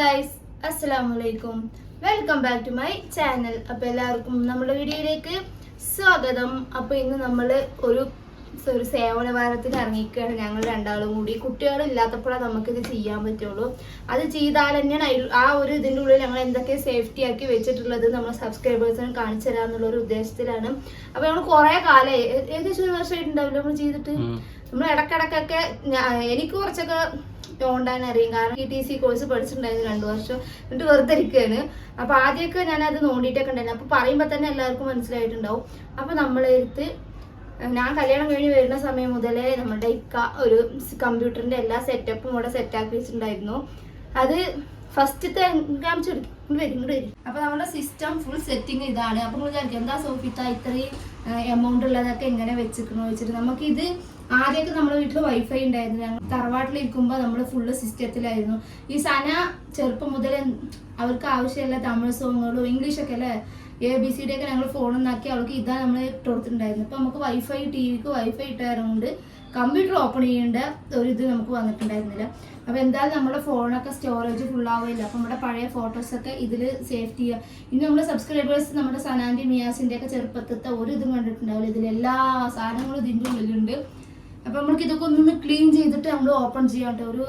Guys അസ്സലാമു അലൈക്കും welcome back to my channel അപ്പോൾ എല്ലാവർക്കും നമ്മുടെ വീഡിയോയിലേക്ക് സ്വാഗതം. അപ്പോൾ ഇന്ന് നമ്മൾ ഒരു ഒരു സേവന വാരത്തിന് ഇറങ്ങിക്കുകയാണ് ഞങ്ങൾ രണ്ടാളും കൂടി. കുട്ടികളില്ലാത്തപ്പോഴാണ് നമുക്കിത് ചെയ്യാൻ പറ്റുള്ളൂ. അത് ചെയ്താൽ തന്നെയാണ് ആ ഒരു ഇതിന്റെ ഉള്ളിൽ ഞങ്ങൾ എന്തൊക്കെ സേഫ്റ്റി ആക്കി വെച്ചിട്ടുള്ളത് നമ്മൾ സബ്സ്ക്രൈബേഴ്സിന് കാണിച്ചു തരാമെന്നുള്ള ഒരു ഉദ്ദേശത്തിലാണ്. അപ്പോൾ നമ്മൾ കുറേ കാലമായി. ഏകദേശം ഒരു വർഷമായിട്ടുണ്ടാവില്ല നമ്മൾ ചെയ്തിട്ട്? നമ്മൾ ഇടക്കിടക്കൊക്കെ എനിക്ക് കുറച്ചൊക്കെ തോണ്ടാൻ അറിയും. കാരണം ഈ ടി സി കോഴ്സ് പഠിച്ചിട്ടുണ്ടായിരുന്നു രണ്ടു വർഷം. എന്നിട്ട് വെറുതെ ഇരിക്കുകയാണ് അപ്പൊ ആദ്യമൊക്കെ ഞാൻ അത് നോണ്ടിയിട്ടൊക്കെ ഉണ്ടായിരുന്നു. അപ്പൊ പറയുമ്പോ തന്നെ എല്ലാവർക്കും മനസ്സിലായിട്ടുണ്ടാവും. അപ്പൊ നമ്മളെടുത്ത് ഞാൻ കല്യാണം കഴിഞ്ഞ് വരുന്ന സമയം മുതലേ നമ്മുടെ ഇക്ക ഒരു കമ്പ്യൂട്ടറിന്റെ എല്ലാ സെറ്റപ്പും ഇവിടെ സെറ്റാക്കി വെച്ചിട്ടുണ്ടായിരുന്നു. അത് ഫസ്റ്റ് കാണിച്ചു വരുന്നുണ്ട് അപ്പൊ നമ്മുടെ സിസ്റ്റം ഫുൾ സെറ്റിംഗ് ഇതാണ്. അപ്പൊ നിങ്ങൾ എന്താ സോഫിത്ത ഇത്രയും എമൗണ്ട് ഉള്ളതൊക്കെ എങ്ങനെ വെച്ചിരിക്കണോ വെച്ചിട്ട്. നമുക്കിത് ആദ്യമൊക്കെ നമ്മുടെ വീട്ടിൽ വൈഫൈ ഉണ്ടായിരുന്നു. ഞങ്ങൾ തറവാട്ടിലിരിക്കുമ്പോൾ നമ്മൾ ഫുള്ള് സിസ്റ്റത്തിലായിരുന്നു ഈ സന ചെറുപ്പം മുതൽ അവർക്ക് ആവശ്യമുള്ള തമിഴ് സോങ്ങുകളും ഇംഗ്ലീഷൊക്കെ അല്ലേ? എ ബി സി ഡി ഒക്കെ ഞങ്ങൾ ഫോണിന്നാക്കി അവൾക്ക് ഇതാ നമ്മൾ ഇട്ട് കൊടുത്തിട്ടുണ്ടായിരുന്നു അപ്പോൾ നമുക്ക് വൈഫൈ ടി വിക്ക് വൈഫൈ ഇട്ടായതുകൊണ്ട് കമ്പ്യൂട്ടർ ഓപ്പൺ ചെയ്യേണ്ട ഒരു ഇത് നമുക്ക് വന്നിട്ടുണ്ടായിരുന്നില്ല. അപ്പോൾ എന്തായാലും നമ്മുടെ ഫോണൊക്കെ സ്റ്റോറേജ് ഫുൾ ആവില്ല അപ്പോൾ നമ്മുടെ പഴയ ഫോട്ടോസൊക്കെ ഇതിൽ സേവ് ചെയ്യുക ഇനി നമ്മുടെ സബ്സ്ക്രൈബേഴ്സ് നമ്മുടെ സനാന്റെ മിയാസിന്റെ ഒക്കെ ചെറുപ്പത്തത്തെ ഒരു ഇതും കണ്ടിട്ടുണ്ടാവില്ല. ഇതിൽ എല്ലാ സാധനങ്ങളും ഇതിന്റെ ഉള്ളിലുണ്ട്. അപ്പോൾ നമ്മൾക്ക് ഇതൊക്കെ ഒന്ന് ക്ലീൻ ചെയ്തിട്ട് നമ്മൾ ഓപ്പൺ ചെയ്യാണ്ട് ഒരു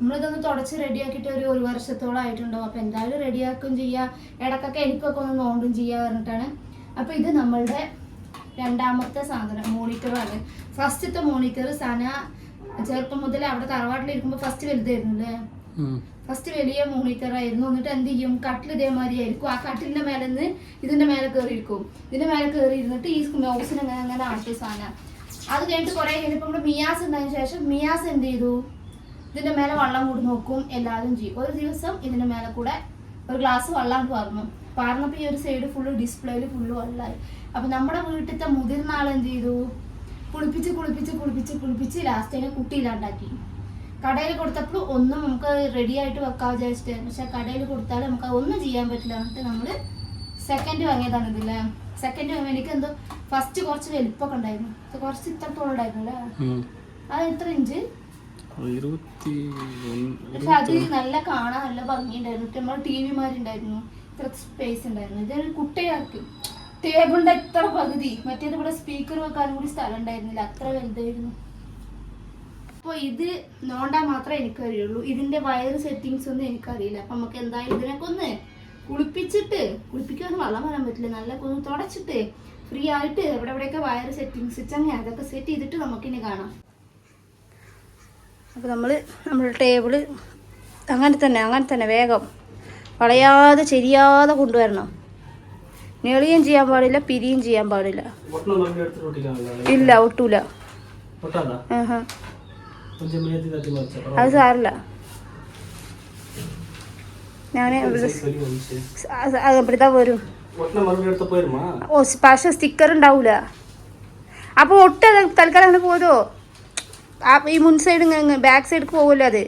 നമ്മളിതൊന്ന് തുടച്ച് റെഡിയാക്കിയിട്ട് ഒരു ഒരു വർഷത്തോളം ആയിട്ടുണ്ടാവും. അപ്പോൾ എന്തായാലും റെഡിയാക്കും ചെയ്യുക ഇടക്കൊക്കെ എനിക്കൊക്കെ ഒന്ന് നോണ്ടും ചെയ്യുക പറഞ്ഞിട്ടാണ്. അപ്പോൾ ഇത് നമ്മളുടെ രണ്ടാമത്തെ സാധനം മോണിറ്ററാണ് ഫസ്റ്റത്തെ മോണിറ്റർ സന ചെറുപ്പം മുതൽ അവിടെ തറവാട്ടിലിരിക്കുമ്പോൾ ഫസ്റ്റ് വലുതായിരുന്നു അല്ലേ ഫസ്റ്റ് വലിയ മോണിറ്റർ ആയിരുന്നു. എന്നിട്ട് എന്ത് ചെയ്യും? കട്ടിൽ ഇതേമാതിരി ആയിരിക്കും. ആ കട്ടിലിന്റെ മേലെ നിന്ന് ഇതിന്റെ മേലെ കയറി ഇരിക്കും ഇതിന്റെ മേലെ കയറി ഇരുന്നിട്ട് ഈ മൗസിന് അങ്ങനെ അങ്ങനെ ആട്ടി സാധനം അത് കഴിഞ്ഞിട്ട് കുറെ കഴിഞ്ഞപ്പോൾ നമ്മുടെ മിയാസ് ഉണ്ടായതിനു ശേഷം മിയാസ് എന്ത് ചെയ്തു? ഇതിന്റെ മേലെ വെള്ളം കൂടി നോക്കും എല്ലാവരും ചെയ്യും. ഒരു ദിവസം ഇതിന്റെ മേലെ കൂടെ ഒരു ഗ്ലാസ് വെള്ളം പാർന്നു പാർന്നപ്പോൾ ഈ ഒരു സൈഡ് ഫുള്ള് ഡിസ്പ്ലേയിൽ ഫുള്ള് വെള്ളമായി അപ്പൊ നമ്മുടെ വീട്ടിലത്തെ മുതിർന്ന ആൾ എന്ത് ചെയ്തു? കുളിപ്പിച്ച് കുളിപ്പിച്ച് കുളിപ്പിച്ച് കുളിപ്പിച്ച് ലാസ്റ്റ് അതിനെ കുട്ടിയിലാണ്ടാക്കി കടയിൽ കൊടുത്തപ്പോൾ ഒന്നും നമുക്ക് റെഡി ആയിട്ട് വെക്കാൻ വിചാരിച്ചിട്ടായിരുന്നു. പക്ഷെ കടയിൽ കൊടുത്താൽ നമുക്ക് ഒന്നും ചെയ്യാൻ പറ്റില്ല. എന്നിട്ട് നമ്മൾ സെക്കൻഡ് വാങ്ങിയതാണ് ഇതില്ലേ സെക്കൻഡ് വാങ്ങിയ എനിക്ക് എന്തോ ഫസ്റ്റ് കുറച്ച് വലിപ്പമൊക്കെ ഉണ്ടായിരുന്നു. കുറച്ച് ഇത്രത്തോളം ഉണ്ടായിരുന്നു അല്ലേ അത് എത്ര ഇഞ്ച് പക്ഷെ അത് നല്ല കാണാൻ നല്ല ഭംഗിയുണ്ടായിരുന്നു. നമ്മൾ ടി വിമാരുണ്ടായിരുന്നു ഇത്ര സ്പേസ് ഉണ്ടായിരുന്നു. ഇതൊരു കുട്ടികൾക്ക് ടേബിളിന്റെ എത്ര പകുതി മറ്റേത് ഇവിടെ സ്പീക്കർ വെക്കാനും കൂടി സ്ഥലം ഉണ്ടായിരുന്നില്ല. അത്ര വലുതായിരുന്നു. അപ്പോൾ ഇത് നോണ്ടാൻ മാത്രമേ എനിക്ക് അറിയുള്ളൂ. ഇതിന്റെ വയർ സെറ്റിങ്സ് ഒന്നും എനിക്കറിയില്ല അപ്പൊ നമുക്ക് എന്തായാലും ഇതിനൊക്കെ ഒന്ന് കുളിപ്പിച്ചിട്ട് കുളിപ്പിക്കാൻ വെള്ളം വരാൻ പറ്റില്ല. നല്ല കൊന്ന് തുടച്ചിട്ട് ഫ്രീ ആയിട്ട് എവിടെ എവിടെയൊക്കെ വയർ സെറ്റിംഗ് സ്വിച്ച് അങ്ങനെ അതൊക്കെ സെറ്റ് ചെയ്തിട്ട് നമുക്കിനി കാണാം. അപ്പോൾ നമ്മൾ നമ്മുടെ ടേബിൾ അങ്ങനെ തന്നെ അങ്ങനെ തന്നെ വേഗം വളയാതെ ശരിയാതെ കൊണ്ടുവരണം. നെളിയും ചെയ്യാൻ പാടില്ല പിരിയും ചെയ്യാൻ പാടില്ല. ഇല്ല ഒട്ടൂല. അത് സാറില്ല ഞാൻ ഇവിടുത്തെ വരും. ഓ പക്ഷെ സ്റ്റിക്കർ ഉണ്ടാവൂല. അപ്പൊ ഒട്ട് തൽക്കാലം അങ്ങനെ പോരോ? ആ ഈ മുൻ സൈഡ് ബാക്ക് സൈഡ് പോകുമല്ലോ അത്.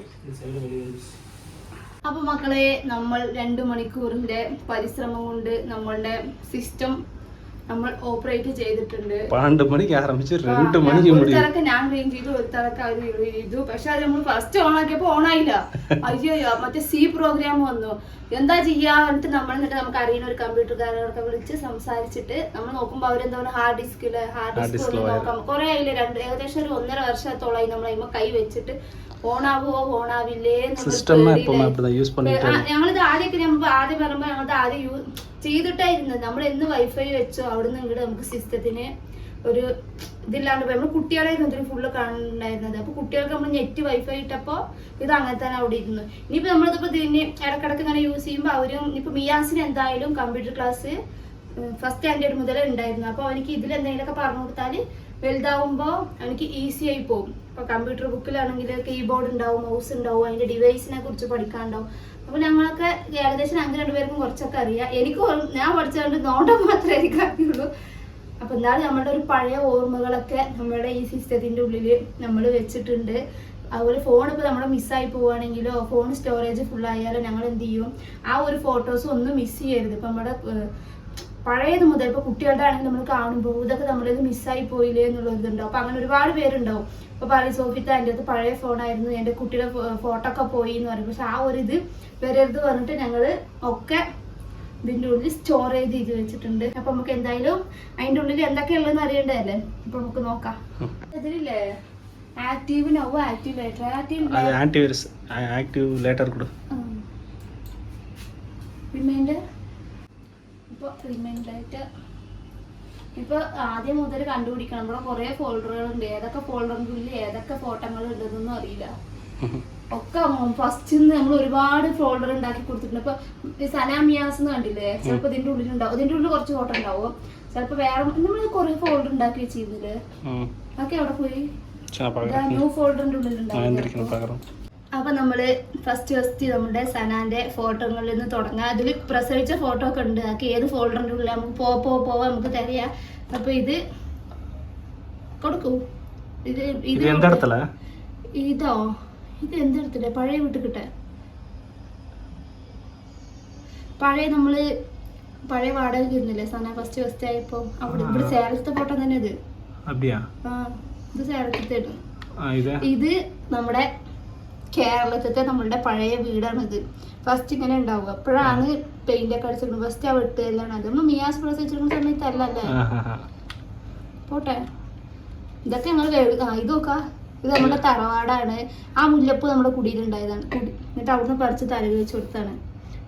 അപ്പൊ മക്കളെ നമ്മൾ രണ്ടു മണിക്കൂറിന്റെ പരിശ്രമം കൊണ്ട് നമ്മളുടെ സിസ്റ്റം നമ്മൾ ഓപ്പറേറ്റ് ചെയ്തിട്ടുണ്ട്. പന്ത്രണ്ട് മണിക്ക് ആരംഭിച്ച് രണ്ട് മണിക്ക് ഒരു തലക്ക് ഞാൻ ക്ലീൻ ചെയ്തു ഒരു തലക്ക് അവർ ചെയ്തു. പക്ഷെ അത് നമ്മൾ ഫസ്റ്റ് ഓൺ ആക്കിയപ്പോ ഓൺ ആയില്ല. മറ്റേ സി പ്രോഗ്രാം വന്നു. എന്താ ചെയ്യാ എന്നിട്ട് നമ്മൾ എന്നിട്ട് നമുക്ക് അറിയുന്ന ഒരു കമ്പ്യൂട്ടർകാരനൊക്കെ വിളിച്ച് സംസാരിച്ചിട്ട് നമ്മൾ നോക്കുമ്പോൾ അവരെന്താ പറയുക ഹാർഡ് ഡിസ്കിൽ ഹാർഡ് ഡിസ്ക് നോക്കാം. കുറെ ആയില്ല? രണ്ട് ഏകദേശം ഒരു ഒന്നര വർഷത്തോളായി നമ്മൾ അതിമ കൈ വെച്ചിട്ട്. ഓണാവോ ഓണാവില്ലേ ഞങ്ങളിത് ആദ്യമൊക്കെ നമ്മൾ ആദ്യം പറയുമ്പോൾ ഞങ്ങളത് ആദ്യം യൂസ് ചെയ്തിട്ടായിരുന്നത് നമ്മൾ എന്ന് വൈഫൈ വെച്ചോ അവിടുന്ന് ഇങ്ങോട്ട് നമുക്ക് സിസ്റ്റത്തിന് ഒരു ഇതില്ലാണ്ട് പോയി. നമ്മൾ കുട്ടികളായിരുന്നു ഇതിന് ഫുള്ള് കാണുന്നുണ്ടായിരുന്നത് അപ്പൊ കുട്ടികൾക്ക് നമ്മൾ നെറ്റ് വൈഫൈ ഇട്ടപ്പോ ഇത് അങ്ങനെ തന്നെ അവിടെ ഇരുന്നു. ഇനിയിപ്പോ നമ്മളിതിപ്പോ ഇതിന് ഇടക്കിടക്ക് ഇങ്ങനെ യൂസ് ചെയ്യുമ്പോൾ അവരും ഇപ്പൊ മിയാസിന് എന്തായാലും കമ്പ്യൂട്ടർ ക്ലാസ് ഫസ്റ്റ് സ്റ്റാൻഡേർഡ് മുതൽ ഉണ്ടായിരുന്നു. അപ്പൊ അവനിക്ക് ഇതിൽ എന്തെങ്കിലുമൊക്കെ പറഞ്ഞു കൊടുത്താൽ വലുതാവുമ്പോ എനിക്ക് ഈസി ആയി പോകും ഇപ്പൊ കമ്പ്യൂട്ടർ ബുക്കിലാണെങ്കിൽ കീബോർഡ് ഉണ്ടാവും മൗസ് ഉണ്ടാവും അതിന്റെ ഡിവൈസിനെ കുറിച്ച് പഠിക്കാനുണ്ടാവും. അപ്പൊ ഞങ്ങളൊക്കെ ഏകദേശം ഞങ്ങൾക്ക് രണ്ടുപേർക്കും കുറച്ചൊക്കെ അറിയാം. എനിക്ക് ഞാൻ പഠിച്ചതുകൊണ്ട് നോട്ടം മാത്രമേ എനിക്ക് അറിയുള്ളൂ. അപ്പൊ എന്നാലും നമ്മുടെ ഒരു പഴയ ഓർമ്മകളൊക്കെ നമ്മുടെ ഈ സിസ്റ്റത്തിന്റെ ഉള്ളിൽ നമ്മൾ വെച്ചിട്ടുണ്ട്. അതുപോലെ ഫോൺ ഇപ്പൊ നമ്മുടെ മിസ്സായി പോവുകയാണെങ്കിലോ ഫോൺ സ്റ്റോറേജ് ഫുൾ ആയാലോ ഞങ്ങൾ എന്ത് ചെയ്യും? ആ ഒരു ഫോട്ടോസ് ഒന്നും മിസ് ചെയ്യരുത്. ഇപ്പം നമ്മുടെ പഴയത് മുതൽ ഇപ്പൊ കുട്ടികളുടെ ആണെങ്കിൽ നമ്മൾ കാണുമ്പോൾ ഇതൊക്കെ നമ്മളിത് മിസ്സായി പോയില്ലേ എന്നുള്ള ഇതുണ്ടാവും. അപ്പോൾ അങ്ങനെ ഒരുപാട് പേരുണ്ടാവും. ഇപ്പൊ പറയും സോഫിത്ത എന്റെ അത് പഴയ ഫോണായിരുന്നു എന്റെ കുട്ടിയുടെ ഫോട്ടോ ഒക്കെ പോയി എന്ന് പറയും. പക്ഷെ ആ ഒരു ഇത് വരരുത് പറഞ്ഞിട്ട് ഞങ്ങൾ ഒക്കെ ഇതിന്റെ ഉള്ളിൽ സ്റ്റോർ ചെയ്ത് വെച്ചിട്ടുണ്ട്. അപ്പൊ നമുക്ക് എന്തായാലും അതിന്റെ ഉള്ളിൽ എന്തൊക്കെ ഉള്ളതെന്ന് അറിയണ്ടല്ലേ ഇപ്പൊ നമുക്ക് നോക്കാം. ഇതിലില്ലേ? Active no active later active active later കൊടുക്കും. പിന്നെ ഇപ്പോൾ റിമൈൻഡായിട്ട് ഇപ്പൊ ആദ്യം മുതൽ കണ്ടുപിടിക്കണം. ഇവിടെ കുറേ ഫോൾഡറുകളുണ്ട് ഏതൊക്കെ ഫോൾഡറിനുള്ളിൽ ഏതൊക്കെ ഫോട്ടോകൾ ഉണ്ടെന്നൊന്നും അറിയില്ല. ഒക്കെ ഫസ്റ്റ് നമ്മൾ ഒരുപാട് ഫോൾഡർ ഉണ്ടാക്കി കൊടുത്തിട്ടുണ്ട്. ഇപ്പൊ സലാമിയാസ് എന്ന് കണ്ടില്ലേ? ചിലപ്പോ ഇതിന്റെ ഉള്ളിൽ ഉണ്ടാവും. ഇതിന്റെ ഉള്ളിൽ കുറച്ച് ഫോട്ടോ ഉണ്ടാവും. ചിലപ്പോ വേറെ നമ്മൾ കുറെ ഫോൾഡർ ഉണ്ടാക്കി വെച്ചിരുന്നില്ലേ? അതൊക്കെ അവിടെ പോയി? ന്യൂ ഫോൾഡറിന്റെ ഉള്ളിൽ ഉണ്ടാവും അപ്പൊ നമ്മൾ ഫസ്റ്റ് ഫസ്റ്റ് നമ്മുടെ സനാന്റെ ഫോട്ടോകളിൽ നിന്ന് തുടങ്ങാം. അതിൽ പ്രസവിച്ച ഫോട്ടോ ഒക്കെ ഉണ്ട്. ആക്കി ഏത് ഫോൾഡറിന്റെ ഉള്ളിൽ നമുക്ക് പോ പോ പോവാ നമുക്ക് തരയാ അപ്പോൾ ഇത് കൊടുക്കൂ. ഇത് ഇത് ഇതോ ഇത്? എന്തെടുത്തില്ല പഴയ വീട്ടിൽ കിട്ട പഴയ നമ്മൾ പഴയ വാടക ഇരുന്നില്ലേ സന? ഫസ്റ്റ് ഫസ്റ്റ് ആയപ്പോ അവിടെ ഇവിടെ സേലത്തെ ഫോട്ടോ തന്നെ ഇത്. ഇത് സേലത്തെ ഇത് നമ്മുടെ കേരളത്തിലത്തെ നമ്മളുടെ പഴയ വീടാണിത്. ഫസ്റ്റ് ഇങ്ങനെ ഉണ്ടാവുക. അപ്പോഴാണ് പെയിന്റ് ഒക്കെ അടിച്ചിരുന്നത് ഫസ്റ്റ് ആ വെട്ടുകല്ലാണ് അത് നമ്മൾ മിയാസ് പ്രസവിച്ചിരുന്ന സമയത്തല്ലല്ലേ പോട്ടെ. ഇതൊക്കെ ഞങ്ങൾ ഇത് നോക്കാം. ഇത് നമ്മുടെ തറവാടാണ്. ആ മുല്ലപ്പ് നമ്മുടെ കുടിയിലുണ്ടായതാണ്. കുടി എന്നിട്ട് അവിടുന്ന് പറിച്ച് തലയിൽ വെച്ച് കൊടുത്താണ്.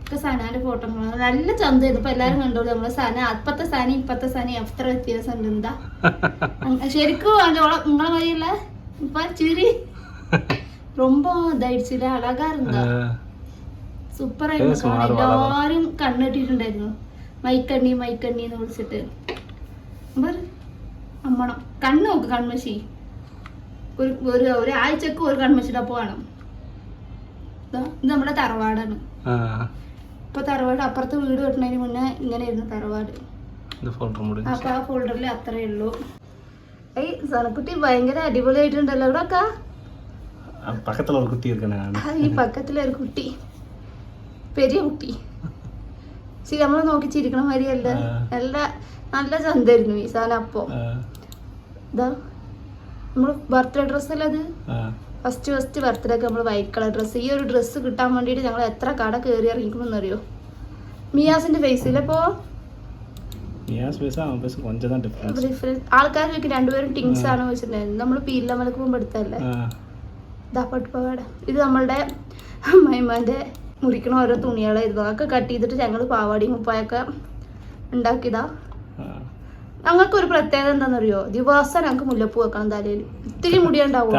ഇപ്പൊ സനാന്റെ ഫോട്ടോ നല്ല ചന്ത ഇപ്പൊ എല്ലാരും കണ്ടോളൂ നമ്മളെ സന. അപ്പത്തെ സന ഇപ്പത്തെ സന എത്ര വ്യത്യാസം ഉണ്ട് എന്താ ശരിക്കും നിങ്ങളെ വഴിയല്ല ഇപ്പൊ ചിരി. ரொம்ப ഇതായിടിച്ചില്ല അഴകാ இருந்தா സൂപ്പർ ആയിരുന്നു Face മാറും, കാണാൻ. അളവാ. എല്ലാരും കണ്ണിട്ടിട്ടുണ്ടായിരുന്നു മൈക്കണ്ണി മൈക്കണ്ണി എന്ന് വിളിച്ചിട്ട് പറ അമ്മണം കണ്ണ് നോക്ക് കൺമശി ഒരു ഒരു ഒരാഴ്ചക്ക് ഒരു കൺമശിയുടെ പോകണം ഇത് നമ്മുടെ തറവാടാണ് ஆ ഇപ്പൊ തറവാട് അപ്പുറത്ത് വീട് കെട്ടുന്നതിന് മുന്നേ ഇങ്ങനെയായിരുന്നു തറവാട് இந்த ஃபோல்டர் முடிஞ்சு അപ്പൊ ആ ഫോൾഡറിൽ അത്രേ ഉള്ളൂ ഏയ് സനക്കുട്ടി ഭയങ്കര അടിപൊളിയായിട്ടുണ്ടല്ലോ ഇവിടെ ഒക്കെ பக்கத்தில் ஒரு குத்தி இருக்கேன் நான் ആ, ഈ പക്കത്തിലൊരു കുട്ടി പെരിയ കുട്ടി ശരി നമ്മളെ നോക്കി ചിരിക്കണ മാതിരിയല്ല ആ. നല്ല നല്ല ചന്തായിരുന്നു ഈ സാധനം അപ്പോ ஆ ഇതാ നമ്മള് ബർത്ത്ഡേ ഡ്രസ് അല്ല അത് ஆ ഫസ്റ്റ് ഫസ്റ്റ് ബർത്ത്ഡേ ഒക്കെ നമ്മൾ വൈറ്റ് കളർ ഡ്രസ്സ് ഈ ഒരു ഡ്രസ്സ് കിട്ടാൻ വേണ്ടിയിട്ട് ഞങ്ങൾ എത്ര കട കയറി ഇറങ്ങിക്കണമെന്ന് അറിയോ മിയാസിന്റെ ഫേസിലപ്പോ ஏன் பேச அவன் பேச கொஞ்சம் தான் டிஃப்ரென்ஸ் ഡിഫറൻസ് ആൾക്കാർ ചോദിക്കും രണ്ടുപേരും ടിങ്സ് ആണ് വെച്ചിട്ടുണ്ടായിരുന്നു നമ്മൾ പീലമലക്ക് പോകുമ്പോൾ എടുത്തല്ലേ ഇതാ പട്ടുപാവാട ഇത് നമ്മളുടെ അമ്മയമ്മേന്റെ മുറിക്കണ ഓരോ തുണികളായിരുന്നു അതൊക്കെ കട്ട് ചെയ്തിട്ട് ഞങ്ങൾ പാവാടിയും മുപ്പായൊക്കെ ഉണ്ടാക്കിയതാ. ഞങ്ങൾക്ക് ഒരു പ്രത്യേകത എന്താണെന്നറിയോ? ദിവസം ഞങ്ങൾക്ക് മുല്ലപ്പൂ വെക്കണം തലയിൽ. ഇത്തിരി മുടിയുണ്ടാവും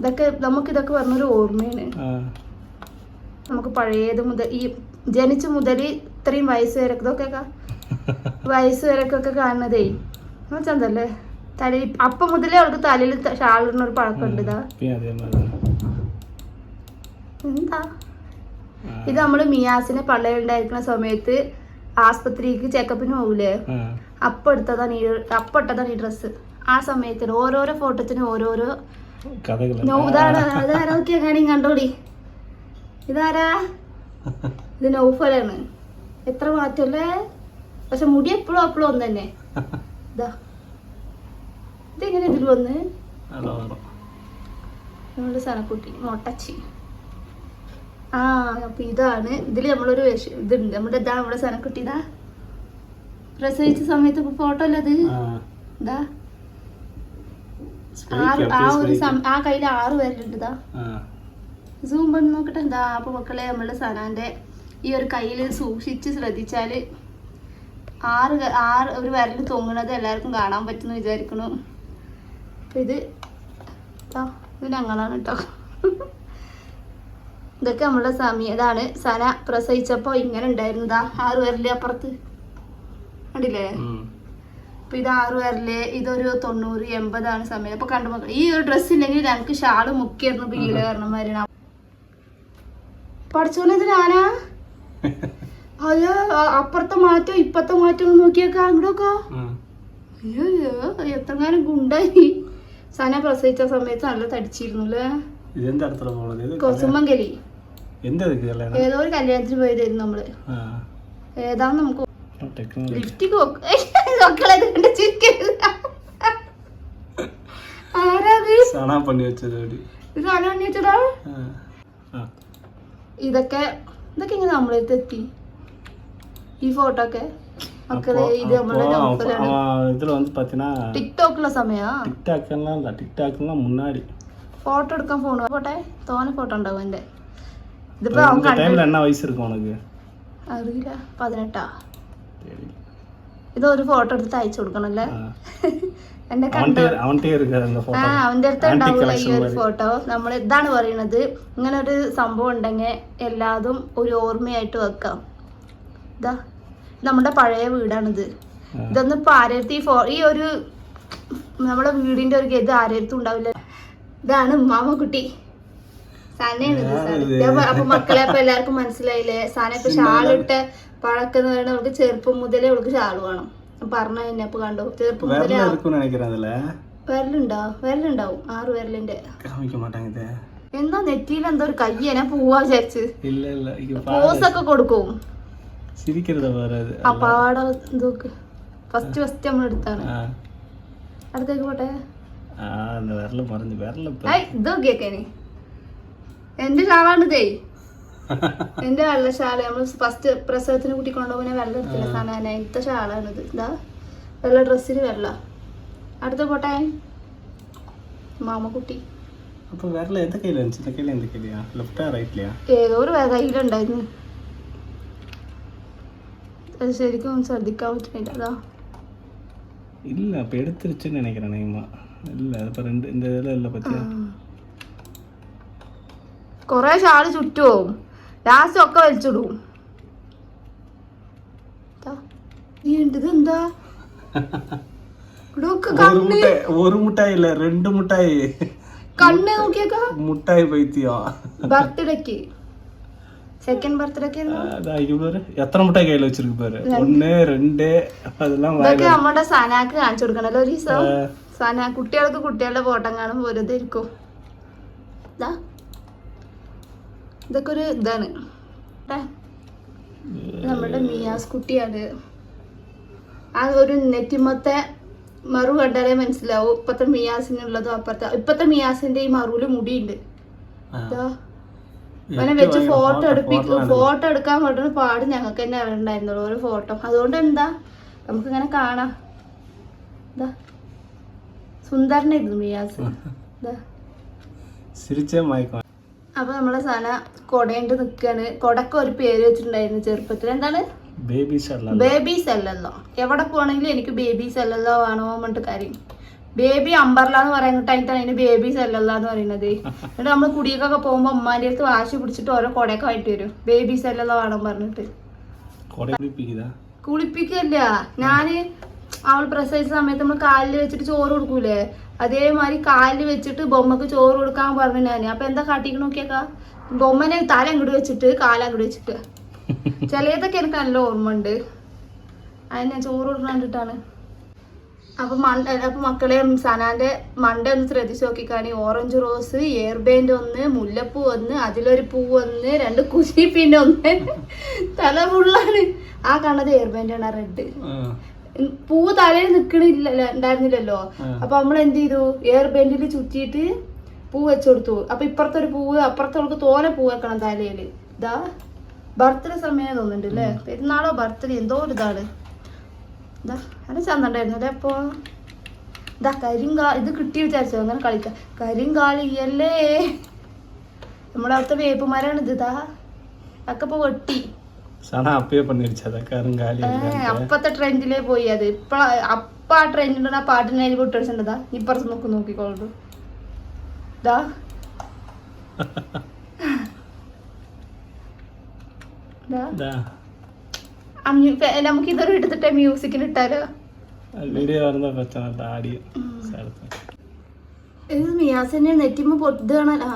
ഇതൊക്കെ നമുക്ക് ഇതൊക്കെ പറഞ്ഞൊരു ഓർമ്മയാണ്. നമുക്ക് പഴയത് മുതൽ ഈ ജനിച്ച മുതൽ ഇത്രയും വയസ്സ് വരക്കതൊക്കെ വയസ്സ് വരക്കൊക്കെ കാണുന്നതേ എന്നുവെച്ചാൽ എന്തല്ലേ? തലയിൽ അപ്പം മുതലേ അവൾക്ക് തലയിൽ ഷാളിടുന്ന ഒരു പഴക്കമുണ്ട് ഇതാ. എന്താ? ഇത് നമ്മൾ മിയാസിനെ പള്ളയുണ്ടായിരിക്കുന്ന സമയത്ത് ആസ്പത്രിക്ക് ചെക്കപ്പിന് പോകൂലേ അപ്പൊ എടുത്തതാണ് ഈ അപ്പൊ ഇട്ടതാണ് ഈ ഡ്രസ് ആ സമയത്ത് ഓരോരോ ഫോട്ടോത്തിന് ഓരോരോ നോക്കിയാണ് കണ്ടോടി. ഇതാരാ? ഇത് നൗഫലാണ്. എത്ര മാറ്റല്ലേ പക്ഷെ മുടി എപ്പോഴും അപ്പോഴും ഒന്ന് തന്നെ. ഇതാ. ഇതെങ്ങനെ ഇതിൽ വന്ന്? നമ്മുടെ സനക്കുട്ടി മൊട്ടച്ചി. ആ അപ്പൊ ഇതാണ്. ഇതിൽ നമ്മളൊരു വേഷ ഇതുണ്ട്. നമ്മുടെ ഇതാ നമ്മുടെ സനക്കുട്ടി ഇതാ. പ്രസവിച്ച സമയത്ത് ഇപ്പൊ ഫോട്ടോ അല്ല ഇത്. ഇതാ ആ ഒരു ആ കയ്യിൽ ആറ് പേരുണ്ട് ഇതാ. സൂം പണി നോക്കട്ടെ. എന്താ അപ്പൊ മക്കളെ നമ്മളുടെ സനാന്റെ ഈ ഒരു കയ്യിൽ സൂക്ഷിച്ച് ശ്രദ്ധിച്ചാൽ ആറ് ആറ് ഒരു വിരൽ തൂങ്ങുന്നത് എല്ലാവർക്കും കാണാൻ പറ്റുമെന്ന് വിചാരിക്കണു അപ്പൊ ഇത് ഇത് ഞങ്ങളാണ് കേട്ടോ. ഇതൊക്കെ നമ്മളുടെ സമയം ഇതാണ് സന പ്രസവിച്ചപ്പോ ഇങ്ങനെ ഉണ്ടായിരുന്നതാ ആറ് പേരല്ലേ അപ്പുറത്ത്. കണ്ടില്ലേ. അപ്പൊ ഇത് ആറ് പേരല്ലേ ഇതൊരു തൊണ്ണൂറ് എൺപതാണ് സമയം. അപ്പൊ കണ്ടു ഈ ഒരു ഡ്രസ് ഇല്ലെങ്കിൽ ഞങ്ങൾക്ക് ഷാൾ മുക്കിയായിരുന്നു പിന്നീട് കാരണം വരണം ഇത് ഞാനാ അത് അപ്പുറത്തെ മാറ്റം ഇപ്പത്തെ മാറ്റം നോക്കിയൊക്കെ അങ്ങോട്ടൊക്കെ. അയ്യോ അയ്യോ എത്രങ്ങാനും ഗുണ്ടായി. സന പ്രസവിച്ച സമയത്ത് നല്ല തടിച്ചിരുന്നല്ലേ? ഇതെന്താ കൊസുമംഗലി എന്താ ഏതോ ഒരു കല്യാണത്തിന് പോയതായിരുന്നു നമ്മൾ. ഏതാന്ന് നമുക്ക് ഇതൊക്കെ ഇതൊക്കെ ഇങ്ങനെ ഈ ഫോട്ടോ ഒക്കെ മക്കളെ அப்போ- ഇത് നമ്മുടെ அப்போ നൗഫലാണ് அவன் இதுல வந்து பாத்தீங்கன்னா ടിക്ടോക്കുള്ള സമയാ டிக்டாக் எல்லாம் இல்ல டிக்டாக் எல்லாம் முன்னாடி ഫോട്ടോ എടുക്കാൻ ഫോൺ പോട്ടെ തോനെ ഫോട്ടോ ഉണ്ടാവും എന്റെ ഇതിപ്പോ അവൻ இந்த കണ്ടു டைம்ல என்ன வயசு இருக்கும் உனக்கு അറിയില്ല പതിനെട്ടാ தெரியல. ഇത് ഒരു ഫോട്ടോ എടുത്ത് അയച്ചു കൊടുക്കണല്ലേ ஆ. എന്നെ കണ്ടു அவன்கிட்டே அவன்கிட்டே இருக்கு அந்த ആ போட்டோ അവന്റെ അടുത്ത് Antique ഉണ്ടാവില്ല ഈ collection ഒരു മാതിരി. ഫോട്ടോ നമ്മൾ ഇതാണ് പറയണത് ഇങ്ങനെ ഒരു സംഭവം ഉണ്ടെങ്കിൽ എല്ലാതും ഒരു ഓർമ്മയായിട്ട് വെക്കാം ഇതാ നമ്മുടെ പഴയ വീടാണിത്. ഇതൊന്ന് ഇപ്പൊ ആരത്തി ഫോ ഈ ഒരു നമ്മുടെ വീടിന്റെ ഒരു ഗതി ആരത്തും ഉണ്ടാവില്ല. ഇതാണ് മാമക്കുട്ടി സാനയാണ് അപ്പൊ മക്കളെ അപ്പൊ എല്ലാവർക്കും മനസ്സിലായില്ലേ? സാന ഇപ്പൊ ഷാളിട്ട് പഴക്കെന്ന് പറയുന്നത് അവൾക്ക് ചെറുപ്പം മുതലേ അവൾക്ക് ഷാൾ വേണം. പറഞ്ഞ തന്നെ അപ്പൊ കണ്ടു. ചെറുപ്പം മുതലേ വിരലുണ്ടോ? വിരലുണ്ടാവും. ആറ് വിരലിന്റെ. എന്താ നെറ്റിയിൽ എന്തോ ഒരു കയ്യനെ പോവാ വിചാരിച്ച്. പോസൊക്കെ കൊടുക്കും. ചിരിക്കരുത് ആ ഫസ്റ്റ് ഫസ്റ്റ് നമ്മൾ എടുത്താണ്. അടുത്തേക്ക് പോട്ടെ? നമ്മൾ ഫസ്റ്റ് അടുത്ത പോട്ടെ. മാമക്കുട്ടി. ഏതോ ഒരു കയ്യിലുണ്ടായിരുന്നു. അത് ശരിക്കും ശ്രദ്ധിക്കാൻ പറ്റുന്നില്ല അതാ ഇല്ല അപ്പം എടുത്തിരിച്ച് നനയ്ക്കണം നെയ്മ ഇല്ല രണ്ട് കുറേ ഷാൾ ചുറ്റുപോവും ലാസ്റ്റ് ഒക്കെ വലിച്ചിടും. ഇതെന്താ ഒരു മുട്ടായി രണ്ട് മുട്ടായി. കണ്ണ് നോക്കിയാ മുട്ടായി പൈത്തിയോ? ബർത്ത്ഡേക്ക് സെക്കൻഡ് ബർത്ത്ഡേക്ക് அதான் இங்க பாரு எத்தனை முட்டாய் கையில வச்சிருக்கு பாரு ஒண்ணு ரெண்டு அதெல்லாம் வாயில ഇതൊക്കെ നമ്മുടെ സനാക്ക് കാണിച്ചു കൊടുക്കണല്ലോ ഒരു ദിവസം ആ. സന കുട്ടികൾക്ക് കുട്ടികളുടെ ഫോട്ടം കാണുമ്പോൾ വെറുതെ ഇരിക്കും ദാ. ഇതൊക്കെ ഒരു ഇതാണ് ദാ. നമ്മുടെ മിയാസ് കുട്ടിയാണ് ആ ഒരു നെറ്റിമത്തെ മറു കണ്ടാലേ മനസ്സിലാവും ഇപ്പത്തെ മിയാസിനുള്ളതും അപ്പുറത്തെ ഇപ്പത്തെ മിയാസിന്റെ ഈ മറുവില് മുടിയുണ്ട് ആ. അവനെ വെച്ച് ഫോട്ടോ എടുപ്പിക്കും ഫോട്ടോ എടുക്കാൻ പറഞ്ഞൊരു പാട് ഞങ്ങൾക്ക് തന്നെ ഉണ്ടായിരുന്നുള്ളൂ ഒരു ഫോട്ടോ അതുകൊണ്ട് എന്താ നമുക്ക് ഇങ്ങനെ കാണാം. എന്താ സുന്ദരനായിരുന്നു മിയാസ്. അപ്പൊ നമ്മളെ സന കൊടേണ്ട് നിക്കാണ്. കൊടക്ക് ഒരു പേര് വെച്ചിട്ടുണ്ടായിരുന്നു ചെറുപ്പത്തിൽ. എന്താണ്? ബേബീസ് അല്ലല്ലോ എവിടെ പോണെങ്കിലും എനിക്ക് ബേബീസ് അല്ലല്ലോ ആണോ എന്നിട്ട് കാര്യം. ബേബി അമ്പർല എന്ന് പറയുന്നിട്ടായിട്ടാണ് അതിന് ബേബി സെല്ലല്ല എന്ന് പറയുന്നത്. എന്നിട്ട് നമ്മൾ കുടിയൊക്കെ പോകുമ്പോ ഉമ്മാന്റെ അടുത്ത് വാശി പിടിച്ചിട്ട് ഓരോ കൊടയൊക്കെ ആയിട്ട് വരും. ബേബി സെല്ലല്ല വേണം പറഞ്ഞിട്ട്. കുളിപ്പിക്കില്ല. ഞാൻ അവൾ പ്രസവിച്ച സമയത്ത് നമ്മൾ കാലിൽ വെച്ചിട്ട് ചോറ് കൊടുക്കൂലേ? അതേമാതിരി കാലിൽ വെച്ചിട്ട് ബൊമ്മക്ക് ചോറ് കൊടുക്കാൻ പറഞ്ഞു ഞാൻ അപ്പൊ എന്താ കാട്ടിക്കണ നോക്കിയേക്കാ? ബൊമ്മനെ തല അങ്ങോട്ട് വെച്ചിട്ട് കാല അങ്ങോട്ട് വെച്ചിട്ട്. ചിലതൊക്കെ എനിക്ക് നല്ല ഓർമ്മ ഉണ്ട്. ഞാൻ ചോറ് കൊടുക്കാൻ കണ്ടിട്ടാണ്. അപ്പൊ മണ്ട അപ്പൊ മക്കളെ സനാന്റെ മണ്ട ഒന്ന് ശ്രദ്ധിച്ച് നോക്കിക്കാണി. ഓറഞ്ച് റോസ് എയർബാൻഡ് ഒന്ന് മുല്ലപ്പൂ ഒന്ന് അതിലൊരു പൂ ഒന്ന് രണ്ട് കുശി പിന്നെ ഒന്ന്. തല ഫുള്ളാണ്. ആ കാണുന്നത് എയർ ബാൻഡ് ആണ് റെഡ് പൂ തലയിൽ നിക്കണില്ല ഉണ്ടായിരുന്നില്ലല്ലോ. അപ്പൊ നമ്മൾ എന്ത് ചെയ്തു? എയർബേൻഡിൽ ചുറ്റിയിട്ട് പൂ വെച്ചു കൊടുത്തു. അപ്പൊ ഇപ്പുറത്തെ ഒരു പൂവ് അപ്പുറത്തെ അവൾക്ക് തോനെ പൂ വെക്കണം തലയിൽ ഇതാ ബർത്ത്ഡേ സമയം തോന്നുന്നുണ്ട് അല്ലേ പെരുന്നാളോ ബർത്ത്ഡേ എന്തോ ഒരു ഇതാണ്. അങ്ങനെ ചന്തണ്ടായിരുന്നു അല്ലേ അപ്പോ? ഇതാ കരിങ്കാ ഇത് കിട്ടി വിചാരിച്ചോ? അങ്ങനെ കളിക്കാം. കരിങ്കാളിയല്ലേ? നമ്മുടെ അവിടുത്തെ വേപ്പുമാരാണ് ഇത് ഇതാ അതൊക്കെ ഇപ്പൊ വെട്ടി. അപ്പത്തെ ട്രെൻഡിലേ പോയി അത്. ഇപ്പൊ അപ്പ ആ ട്രെൻഡിന്റെ ആ പാട്ടിനെ വിട്ടടിച്ചിട്ടുണ്ടതാ ഇപ്പറത്ത് നോക്കി നോക്കിക്കോളൂ. ഇതാ ഇതാ നമുക്ക് ഇതൊരു എടുത്തിട്ട് മ്യൂസിക്കിന് ഇട്ടാലോ? ഇത് മിയാസിന്റെ നെറ്റിമ പൊട്ടത് കാണാനാ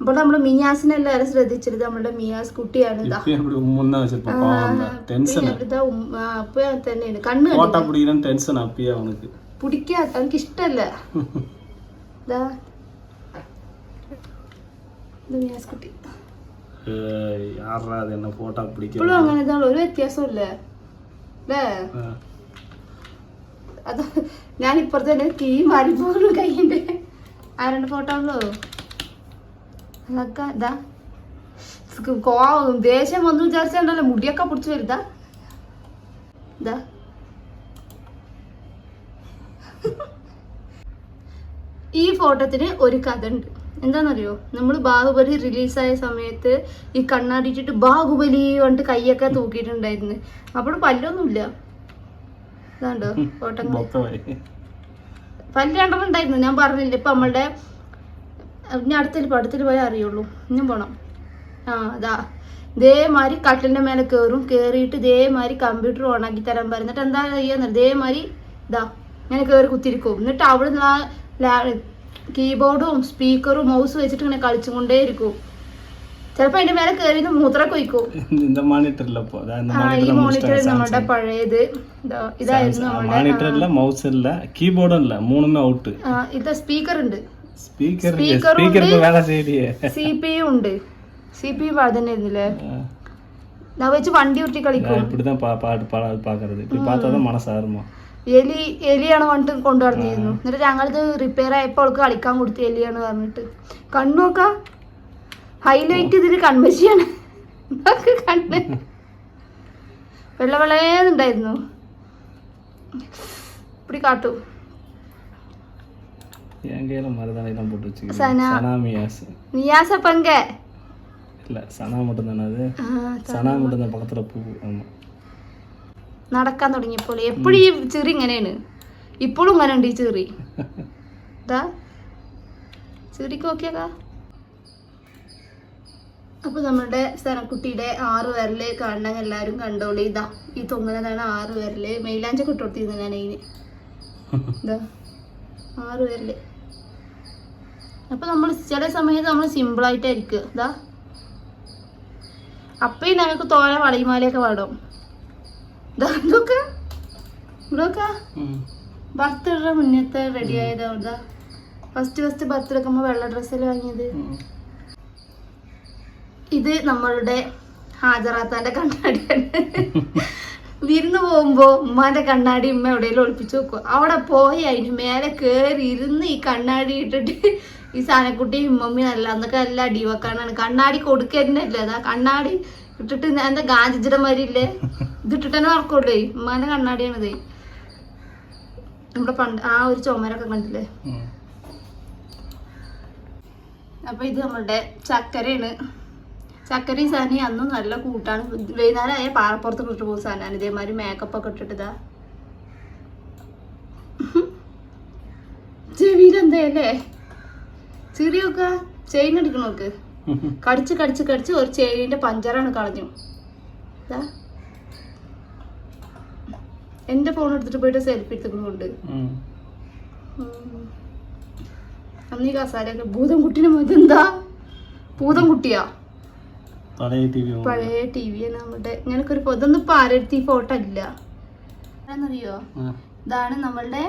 അപ്പോൾ നമ്മൾ മിയാസിനെ എല്ലാവരും ശ്രദ്ധിച്ചിരുത് നമ്മളുടെ മിയാസ് കുട്ടിയാണ് ഇതാ തന്നെയാണ്. കണ്ണ് പിടിക്കാത്ത എനിക്ക് ഇഷ്ടല്ല. ഇതാ മിയാസ് കുട്ടി. ഏയ്, ആരെടാ അത് എന്നെ ഫോട്ടോ അങ്ങനെ ഇതാണല്ലോ ഒരു വ്യത്യാസമില്ല അല്ലേ? അത് ഞാൻ ഇപ്പുറത്ത് തന്നെ കീ മാറിപ്പോകുന്നു കയ്യിന്റെ ആരുടെ ഫോട്ടോ ഉള്ളോ അതൊക്കെ ഇതാ. സ് ദേഷ്യം വന്നു വിചാരിച്ചാണ്ടല്ലോ മുടിയൊക്കെ പിടിച്ച് വരുതാ ഇതാ. ഈ ഫോട്ടോത്തിന് ഒരു കഥ ഉണ്ട്. എന്താണെന്നറിയോ നമ്മൾ ബാഹുബലി റിലീസായ സമയത്ത് ഈ കണ്ണാടിച്ചിട്ട് ബാഹുബലി കൊണ്ട് കൈയൊക്കെ തൂക്കിയിട്ടുണ്ടായിരുന്നു. അപ്പോഴും പല്ലൊന്നുമില്ല. ഇതാണ്ടോ? ഓട്ടം. പല്ല് രണ്ടെണ്ണം ഉണ്ടായിരുന്നു ഞാൻ പറഞ്ഞില്ല ഇപ്പൊ നമ്മളുടെ ഇനി അടുത്തിൽ പടത്തിൽ പോയാൽ അറിയുള്ളൂ. ഇനിയും പോണം. ആ അതാ ഇതേമാതിരി കട്ടിലിന്റെ മേലെ കയറും കയറിയിട്ട് ഇതേമാതിരി കമ്പ്യൂട്ടർ ഓണാക്കി തരാൻ പറഞ്ഞിട്ട് എന്താ ചെയ്യുന്നത് ഇതേമാതിരി ഇതാ ഇങ്ങനെ കയറി കുത്തിരിക്കും എന്നിട്ട് അവിടെ നിന്ന് ആ കീബോർഡും സ്പീക്കറും മൗസ് വെച്ചിട്ട് ഇങ്ങനെ കളിച്ചും കൊണ്ടേ ഇരിക്കും ചിലപ്പോ അതിന്റെ മേലെ കയറി മൂത്രമൊക്കെ ഒഴിക്കും இந்த மானிட்டர்ல போ அதான் இந்த ആ ഈ மானிட்டர்ல മോണിറ്റർ முடிச்சிட்டாங்க നമ്മുടെ പഴയത് ഇതാ ഇതായിരുന്നു നമ്മുടെ மானிட்டர் இல்ல மவுஸ் இல்ல கீபோர்டும் இல்ல மூணுமே அவுட் ആ, ഇത് സ്പീക്കർ ഉണ്ട് ஸ்பீக்கர் Speaker ஸ்பீக்கருக்கு வேலை செய்யலையே സി പി യു ഉണ്ട് സി പി യു തന്നെ ഇരുന്നില്ലേ ഞാൻ വെച്ച് വണ്ടി ഉരുട്ടി കളിക്കും நான் இப்படிதான் பா பாட்டு பாட பாக்குறது இப்படி பார்த்தாதான் மனசு ஆறுமா എലി എലിയാണ് പറഞ്ഞിട്ട് കൊണ്ടു നടന്നിരുന്നു എന്നിട്ട് ഞങ്ങളിത് റിപ്പയർ ആയപ്പോൾ അവൾക്ക് കളിക്കാൻ കൊടുത്തു എലിയാണ് പറഞ്ഞിട്ട് കണ്ണു നോക്ക ഹൈലൈറ്റ് ഇതില് കൺമശിയാണ് നോക്ക് കണ്ണ് വെള്ള വെള്ളേന്നുണ്ടായിരുന്നു இப்படி കാട്ടു என் கையில மருதாணி தான் போட்டு வச்சுக்கிறேன் சனா. சனாமியாஸ் നിയാസ പങ്ക இல்ல சனா மட்டும் தானே அது ആ, சனா மட்டும் தான் பக்கத்துல பூ ஆமா നടക്കാൻ തുടങ്ങിയപ്പോൾ എപ്പോഴും ഈ ചെറി ഇങ്ങനെയാണ്. ഇപ്പോഴും ഇങ്ങനെ ഉണ്ട് ഈ ചെറി. ഇതാ ചെറിക്ക് നോക്കിയാക്കാ അപ്പൊ നമ്മുടെ സ്ഥലക്കുട്ടിയുടെ ആറ് വരൽ കാണാൻ എല്ലാവരും കണ്ടോളി. ഇതാ ഈ തൊങ്ങനതാണ് ആറ് വരൽ. മെയിലാഞ്ച ഇട്ട് ഞാൻ അതിന്. ഇതാ ആറ് വരൽ. അപ്പൊ നമ്മൾ ചില സമയത്ത് നമ്മൾ സിമ്പിളായിട്ടായിരിക്കും ഇതാ അപ്പയും ഞങ്ങൾക്ക് തോര വളയുമാലയൊക്കെ പാടും ഇതാ ഇതൊക്കെ? ഇതൊക്കെ? ம். ബർത്ത്ഡേ മുന്നത്തെ റെഡി ആയതാ ഫസ്റ്റ് ഫസ്റ്റ് ബർത്ത്ഡേ ഒക്കെ വെള്ള ഡ്രസ്സിൽ വാങ്ങിയത്. ഇത് നമ്മളുടെ ഹാജറാത്താന്റെ കണ്ണാടിയാണ്. വിരുന്ന് പോകുമ്പോ ഉമ്മാന്റെ കണ്ണാടി ഉമ്മ എവിടെയെങ്കിലും ഒളിപ്പിച്ചു വെക്കും. അവിടെ പോയി അതിന് മേലെ കേറി ഇരുന്ന് ഈ കണ്ണാടി ഇട്ടിട്ട് ഈ സാനക്കുട്ടിയും ഉമ്മമ്മയും അല്ല അന്നൊക്കെ നല്ല അടിവക്കാനാണ്. കണ്ണാടി കൊടുക്കരുന്നല്ലേ അതാ കണ്ണാടി ഇട്ടിട്ട് എന്റെ എന്താ ഗാന്ധിജിയുടെ മാതിരില്ലേ ഇത് ഇട്ടിട്ട് തന്നെ നടക്കുള്ളേ ഉമ്മാന്റെ കണ്ണാടിയാണിത്. നമ്മുടെ പണ്ട് ആ ഒരു ചുമരൊക്കെ കണ്ടില്ലേ. അപ്പൊ ഇത് നമ്മളുടെ ചക്കരയാണ്. ചക്കരയും സാധനം അന്നും നല്ല കൂട്ടാണ്. വൈകുന്നേരം ആയ പാറപ്പുറത്ത് ഇട്ടിട്ട് പോകും സാധനമാണ്. ഇതേമാതിരി മേക്കപ്പ് ഒക്കെ ഇട്ടിട്ട് ഇതാ ചെവിയിലെന്തല്ലേ ചെറിയൊക്കെ ചെയിൻ എടുക്കണ നോക്ക് കടിച്ച് കടിച്ച് കടിച്ച് ഒരു ചേരിന്റെ പഞ്ചറാണ് കളഞ്ഞു. എന്റെ ഫോൺ എടുത്തിട്ട് പോയിട്ട് സെൽഫി എടുത്തുകൊണ്ട് അന്നീ കസാരൊക്കെ ഭൂതം കുട്ടീനെ എന്താ? ഭൂതം കുട്ടിയാ. പഴയ ടി വി നമ്മുടെ ഇങ്ങനൊക്കെ ഒരു ഇതൊന്നും ഇപ്പൊ ആരെടുത്ത് ഈ ഫോട്ടോ ഇല്ല. എന്താണെന്നറിയോ? ഇതാണ് നമ്മളുടെ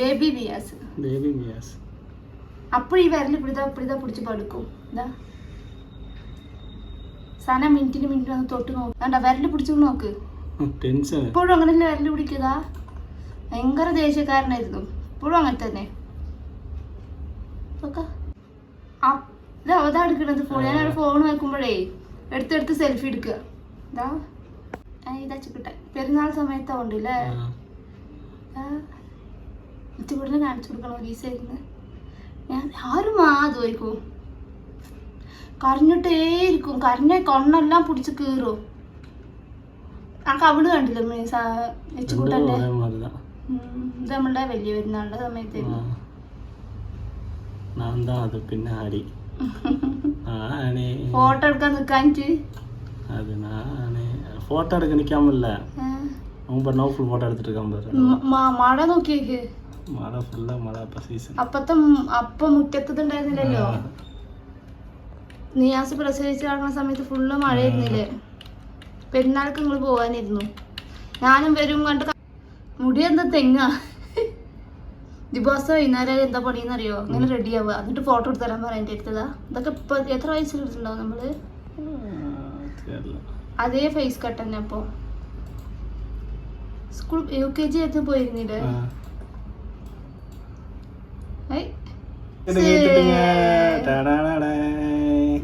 ബേബി ബിയാസ് ബേബി അപ്പോൾ ഈ വിരൽ പിടിതാ ഇപ്പിടുതാ പിടിച്ച് പടുക്കും. ഇതാ സാധനം മിനിറ്റിന് മിനിറ്റ് ഒന്ന് തൊട്ട് നോക്ക്. വേണ്ട വിരൽ പിടിച്ചോണ്ട് നോക്ക്. ഇപ്പോഴും അങ്ങനല്ലേ വിരൽ പിടിക്കതാ ഭയങ്കര ദേഷ്യക്കാരനായിരുന്നു. ഇപ്പോഴും അങ്ങനെ തന്നെ. അതാ എടുക്കണത് ഫോൺ ഞാൻ ഫോൺ വെക്കുമ്പോഴേ എടുത്തെടുത്ത് സെൽഫി എടുക്കുക. ഇതാ. ഇതാ ചിക്കട്ടെ. പെരുന്നാൾ സമയത്താവുണ്ട് അല്ലേ ഉച്ചക്കൂടിനെ കാണിച്ചു കൊടുക്കണം ഒരീസായിരുന്നു ഞാൻ ആരും ആ ചോദിക്കും കരഞ്ഞിട്ടേയിരിക്കും. കരഞ്ഞ കണ്ണെല്ലാം പിടിച്ച് കീറും. ആ കവിൾ കണ്ടില്ലേ എച്ചുകൂട്ടന്റെ ഇത് നമ്മളുടെ വലിയ പെരുന്നാളുടെ സമയത്ത് ഫോട്ടോ എടുക്കാൻ ഫോട്ടോ ഫോട്ടോ എടുത്തിട്ട് മഴ നോക്കിയേക്ക്. മഴ ഫുള്ള മഴ അപ്പത്തെ അപ്പ മുറ്റത്തതുണ്ടായിരുന്നില്ലല്ലോ. നിയാസ് പ്രസവിച്ച് കിടക്കുന്ന സമയത്ത് ഫുള്ള് മഴയായിരുന്നില്ലേ? പെരുന്നാൾക്ക് നിങ്ങൾ പോകാനിരുന്നു ഞാനും വരും കണ്ട് മുടി എന്താ തെങ്ങാ? ദിവസം വൈകുന്നേരം എന്താ പണിയെന്ന് അറിയോ അങ്ങനെ റെഡി ആവുക. എന്നിട്ട് ഫോട്ടോ എടുത്തു തരാൻ പറയാൻ എടുത്തതാ ഇതൊക്കെ ഇപ്പൊ എത്ര വയസ്സിൽ എടുത്തിട്ടുണ്ടാവും നമ്മൾ? അതേ ഫേസ് കട്ട് തന്നെ അപ്പൊ. സ്കൂൾ യു കെ ജി ആയിരുന്നു പോയിരുന്നില്ലേ? ഏയ്.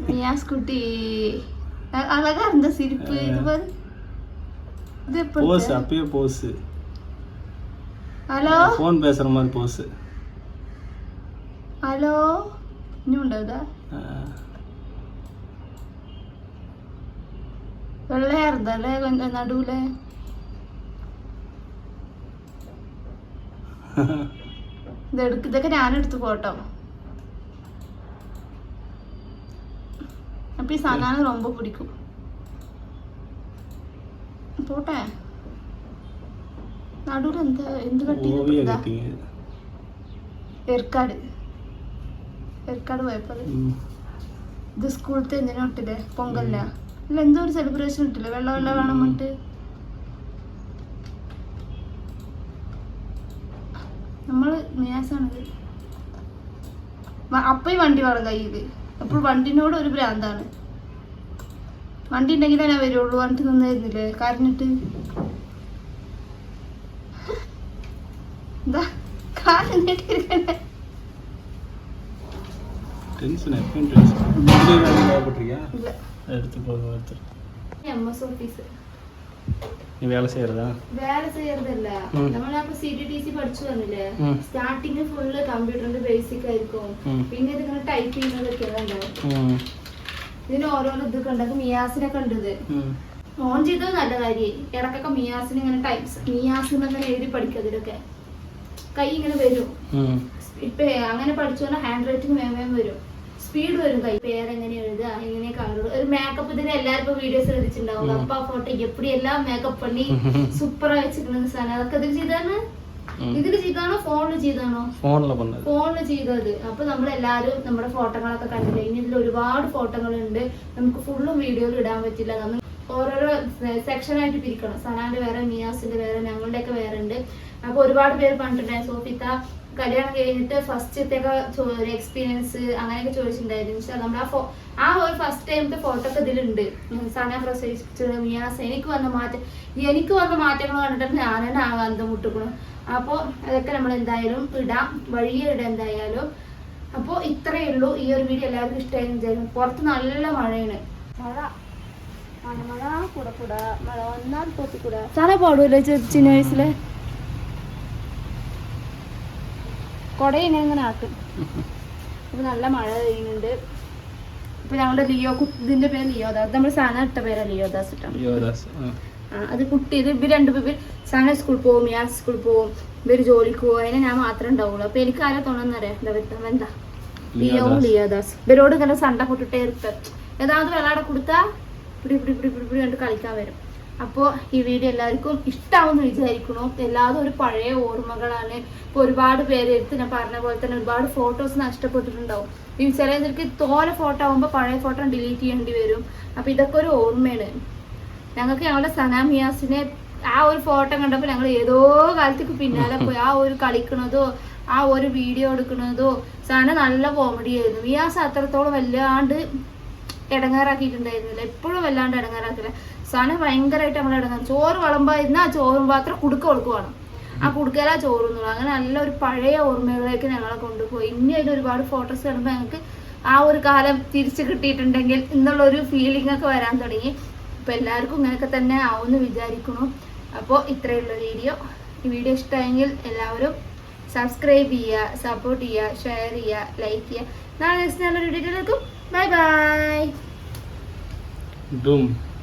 ഐ, எடுங்க, எடுத்துட்டுங்க. டடடடை. മിയാസ് കുട്ടി அ- அழகா இருந்த சிரிப்பு இது பாரு இது எப்படி போஸ் அப்பயே போஸ் ഹലോ ஃபோன் பேசுற மாதிரி போஸ் ഹലോ ഇനിയുണ്ടോ ഇതാ വെള്ളയാർന്നല്ലേ നടുവിലെ ഇതെടുക്ക് ഇതൊക്കെ ഞാനെടുത്ത് പോട്ടോ അപ്പൊ ഈ സാധനം ரொம்ப പിടിക്കും പോട്ടെ നടുവിൽ എന്താ എന്ത് കട്ടി ஓவிய கட்டிங்க ഏർക്കാട് ഏർക്കാട് പോയപ്പോ അത് ம். ഇത് സ്കൂളത്തെ എന്തിനാ ഇട്ടില്ലേ പൊങ്കല്ല അല്ല എന്തോ ഒരു സെലിബ്രേഷൻ ഇട്ടില്ലേ വെള്ള വെള്ള വേണം പറഞ്ഞിട്ട് നമ്മള് നിയാസാണിത് അപ്പ ഈ വണ്ടി വേണം കയ്യില് അപ്പോൾ വണ്ടിനോട് ഒരു ഭ്രാന്താണ് വണ്ടി ഉണ്ടെങ്കിൽ തന്നെ വരുള്ളൂ പറഞ്ഞിട്ട് നിന്നായിരുന്നില്ലേ? കരഞ്ഞിട്ട് വേല വേല പഠിച്ചു വന്നില്ലേ? സ്റ്റാർട്ടിങ് ഫുള്ള് കമ്പ്യൂട്ടറിന്റെ ബേസിക് ആയിരിക്കും. പിന്നെ ഇതിങ്ങനെ ടൈപ്പ് ചെയ്യുന്നതൊക്കെ ഇതിന് ഓരോരോ ഇത് കണ്ടത് മിയാസിനെ കണ്ടത് ഇത്. ഓൺ ചെയ്തത് നല്ല കാര്യം ഇടക്കൊക്കെ മിയാസിന് ഇങ്ങനെ ടൈപ്സ്. മിയാസ് എന്നങ്ങനെ എഴുതി പഠിക്കുക ഇതിലൊക്കെ. കൈ ഇങ്ങനെ വരും. ഇപ്പൊ അങ്ങനെ പഠിച്ചു പറഞ്ഞാൽ ഹാൻഡ് റൈറ്റിംഗ് വേഗം വരും. സ്പീഡ് വരും കൈ. പേരെങ്ങനെ എഴുതുക എങ്ങനെ കളർ ഒരു മേക്കപ്പ് ഇതിന് എല്ലാരും ഇപ്പൊ വീഡിയോസ് എഴുതിച്ചിട്ടുണ്ടാവും അപ്പൊ ആ ഫോട്ടോ എപ്പടി എല്ലാം മേക്കപ്പ് പണി സൂപ്പറായി വെച്ചിരിക്കുന്ന സാധനം. അതൊക്കെ ഇതിൽ ചെയ്താണ് ഇതിൽ ചെയ്താണോ ഫോണിൽ ചെയ്താണോ ഫോണിൽ ഫോണിൽ ചെയ്തത്. അപ്പൊ നമ്മൾ എല്ലാരും നമ്മുടെ ഫോട്ടോകളൊക്കെ കണ്ടില്ല? ഇനി ഇതിൽ ഒരുപാട് ഫോട്ടോകളുണ്ട്. നമുക്ക് ഫുള്ളും വീഡിയോയിൽ ഇടാൻ പറ്റില്ല. നമ്മൾ ഓരോരോ സെക്ഷൻ ആയിട്ട് പിരിക്കണം. സനാന്റെ വേറെ മിയാസിന്റെ വേറെ ഞങ്ങളുടെ ഒക്കെ വേറെ ഉണ്ട്. അപ്പൊ ഒരുപാട് പേര് പറഞ്ഞിട്ടുണ്ടായി. സോഫിത്ത കല്യാണം കഴിഞ്ഞിട്ട് ഫസ്റ്റത്തെ എക്സ്പീരിയൻസ് അങ്ങനെയൊക്കെ ചോദിച്ചിട്ടുണ്ടായിരുന്നു. നമ്മൾ ആ ആ ഒരു ഫസ്റ്റ് ടൈമത്തെ ഫോട്ടോ ഒക്കെ ഇതിലുണ്ട്. സനാ പ്രസവിച്ചത് മിയാസ് എനിക്ക് വന്ന മാറ്റം എനിക്ക് വന്ന മാറ്റങ്ങൾ കണ്ടിട്ട് ഞാൻ തന്നെ ആകാന്തം മുട്ടുക്കണം അപ്പോൾ അതൊക്കെ നമ്മൾ എന്തായാലും ഇടാം. വഴിയിലിടാം എന്തായാലും. അപ്പോൾ ഇത്രയേ ഉള്ളൂ. ഈ ഒരു വീഡിയോ എല്ലാവർക്കും ഇഷ്ടമായി എന്തായാലും പുറത്ത് നല്ല മഴയാണ്. മഴ. മഴ കൂട മഴ ഒന്നാം തോത്തി കൂട സാറേ പാടൂല്ലേ ചെറിയ വയസ്സിൽ ഇങ്ങനെ ആക്കും. അപ്പൊ നല്ല മഴ പെയ്യുന്നുണ്ട്. ഇപ്പൊ ഞങ്ങളുടെ ലിയോ ഇതിന്റെ പേര് ലിയോദാസ്. നമ്മുടെ സാധനം ഇട്ട പേരാണ് ലിയോദാസ് ഇട്ടാണ് ലിയോദാസ്. അത് കുട്ടി ഇത് ഇവർ രണ്ടു പേര് സന സ്കൂളിൽ പോകും ഞാൻ സ്കൂളിൽ പോകും ഇവർ ജോലിക്ക് പോകും അതിനെ ഞാൻ മാത്രമേ ഉണ്ടാവുള്ളൂ. അപ്പൊ എനിക്ക് ആരാ തോന്നുന്നറിയാം എന്താ വരുത്താൻ എന്താ? ലിയോ ലിയാദാസ്. ഇവരോട് ഇങ്ങനെ സണ്ട പൊട്ടിട്ടേ ഇരുത്ത് ഏതാണ്ട് വെള്ളാടെ കൊടുത്താ പിടി പിടി പിടി പിടി പിടി കണ്ട് കളിക്കാൻ വരും. അപ്പോൾ ഈ വീഡിയോ എല്ലാവർക്കും ഇഷ്ടമാവുമെന്ന് വിചാരിക്കണു എല്ലാതും ഒരു പഴയ ഓർമ്മകളാണ്. ഇപ്പൊ ഒരുപാട് പേര് എടുത്ത് ഞാൻ പറഞ്ഞ പോലെ തന്നെ ഒരുപാട് ഫോട്ടോസ് നഷ്ടപ്പെട്ടിട്ടുണ്ടാവും. ഈ ചില ഇതിലേക്ക് തോനെ ഫോട്ടോ ആകുമ്പോൾ പഴയ ഫോട്ടോ ഡിലീറ്റ് ചെയ്യേണ്ടി വരും. അപ്പൊ ഇതൊക്കെ ഒരു ഓർമ്മയാണ്. ഞങ്ങൾക്ക് ഞങ്ങളുടെ സനാമിയാസിനെ ആ ഒരു ഫോട്ടോ കണ്ടപ്പോൾ ഞങ്ങൾ ഏതോ കാലത്തേക്ക് പിന്നാലെ പോയി. ആ ഒരു കളിക്കണതോ ആ ഒരു വീഡിയോ എടുക്കണതോ സന നല്ല കോമഡി ആയിരുന്നു. മിയാസ് അത്രത്തോളം വല്ലാണ്ട് ഇടങ്ങാറാക്കിയിട്ടുണ്ടായിരുന്നില്ല. എപ്പോഴും വല്ലാണ്ട് ഇടങ്ങാറാക്കില്ല സന ഭയങ്കരമായിട്ട് നമ്മൾ ഇടങ്ങാറ്. ചോറ് വിളമ്പായിരുന്ന ആ ചോറും പാത്രം കുടുക്ക കൊടുക്കുവാണ്. ആ കുടുക്കല ചോറുന്നുള്ളൂ അങ്ങനെ നല്ല ഒരു പഴയ ഓർമ്മകളിലേക്ക് ഞങ്ങളെ കൊണ്ടുപോയി. ഇനി അതിൽ ഒരുപാട് ഫോട്ടോസ് കാണുമ്പോൾ ഞങ്ങൾക്ക് ആ ഒരു കാലം തിരിച്ചു കിട്ടിയിട്ടുണ്ടെങ്കിൽ എന്നുള്ള ഒരു ഫീലിംഗ് ഒക്കെ വരാൻ തുടങ്ങി. അപ്പോൾ എല്ലാവർക്കും ഇങ്ങനെയൊക്കെ തന്നെ ആവുമെന്ന് വിചാരിക്കുന്നു. അപ്പോൾ ഇത്രയുള്ള വീഡിയോ ഈ വീഡിയോ ഇഷ്ടമായെങ്കിൽ എല്ലാവരും സബ്സ്ക്രൈബ് ചെയ്യുക സപ്പോർട്ട് ചെയ്യുക ഷെയർ ചെയ്യുക ലൈക്ക് ചെയ്യുക. നാളെ നല്ലൊരു വീഡിയോ വീഡിയോയിലേക്കും ബൈ ബൈ.